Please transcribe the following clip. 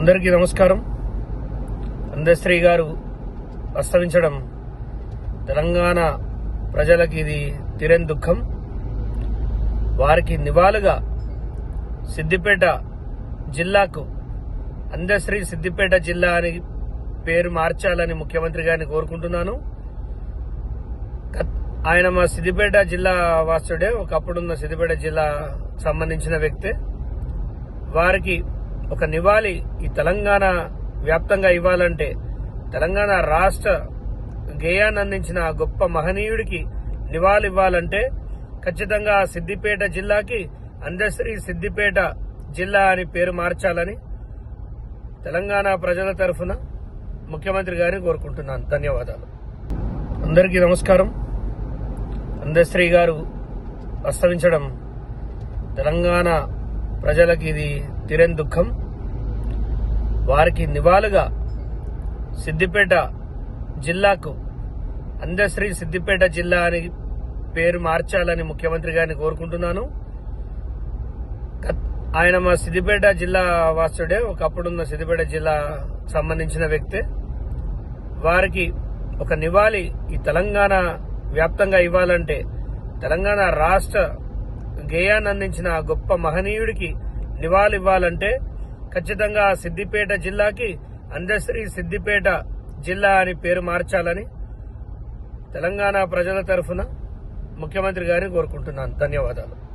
అందరికీ నమస్కారం. అందశ్రీ గారు అస్తమించడం తెలంగాణ ప్రజలకి ఇది తీరని దుఃఖం. వారికి నివాళుగా సిద్దిపేట జిల్లాకు అందశ్రీ సిద్దిపేట జిల్లా అని పేరు మార్చాలని ముఖ్యమంత్రి గారిని కోరుకుంటున్నాను. ఆయన మా సిద్దిపేట జిల్లా వాసుడే ఒకప్పుడున్న సిద్దిపేట జిల్లా సంబంధించిన వ్యక్తే. వారికి ఒక నివాళి ఈ తెలంగాణ వ్యాప్తంగా ఇవ్వాలంటే తెలంగాణ రాష్ట్ర గేయాన్ని అందించిన గొప్ప మహనీయుడికి నివాళి ఇవ్వాలంటే ఖచ్చితంగా ఆ సిద్దిపేట జిల్లాకి అందశ్రీ సిద్దిపేట జిల్లా అని పేరు మార్చాలని తెలంగాణ ప్రజల తరఫున ముఖ్యమంత్రి గారిని కోరుకుంటున్నాను. ధన్యవాదాలు. అందరికీ నమస్కారం. అందశ్రీ గారు ప్రస్తవించడం తెలంగాణ ప్రజలకి ఇది తీరని దుఃఖం. వారికి నివాళుగా సిద్దిపేట జిల్లాకు అందశ్రీ సిద్దిపేట జిల్లా అని పేరు మార్చాలని ముఖ్యమంత్రి గారిని కోరుకుంటున్నాను. ఆయన మా సిద్దిపేట జిల్లా వాసుడే ఒకప్పుడున్న సిద్దిపేట జిల్లా సంబంధించిన వ్యక్తే. వారికి ఒక నివాళి ఈ తెలంగాణ వ్యాప్తంగా ఇవ్వాలంటే తెలంగాణ రాష్ట్ర గేయాన్ని అందించిన ఆ గొప్ప మహనీయుడికి నివాళివ్వాలంటే ఖచ్చితంగా ఆ సిద్దిపేట జిల్లాకి అందశ్రీ సిద్దిపేట జిల్లా అని పేరు మార్చాలని తెలంగాణ ప్రజల తరఫున ముఖ్యమంత్రి గారిని కోరుకుంటున్నాను. ధన్యవాదాలు.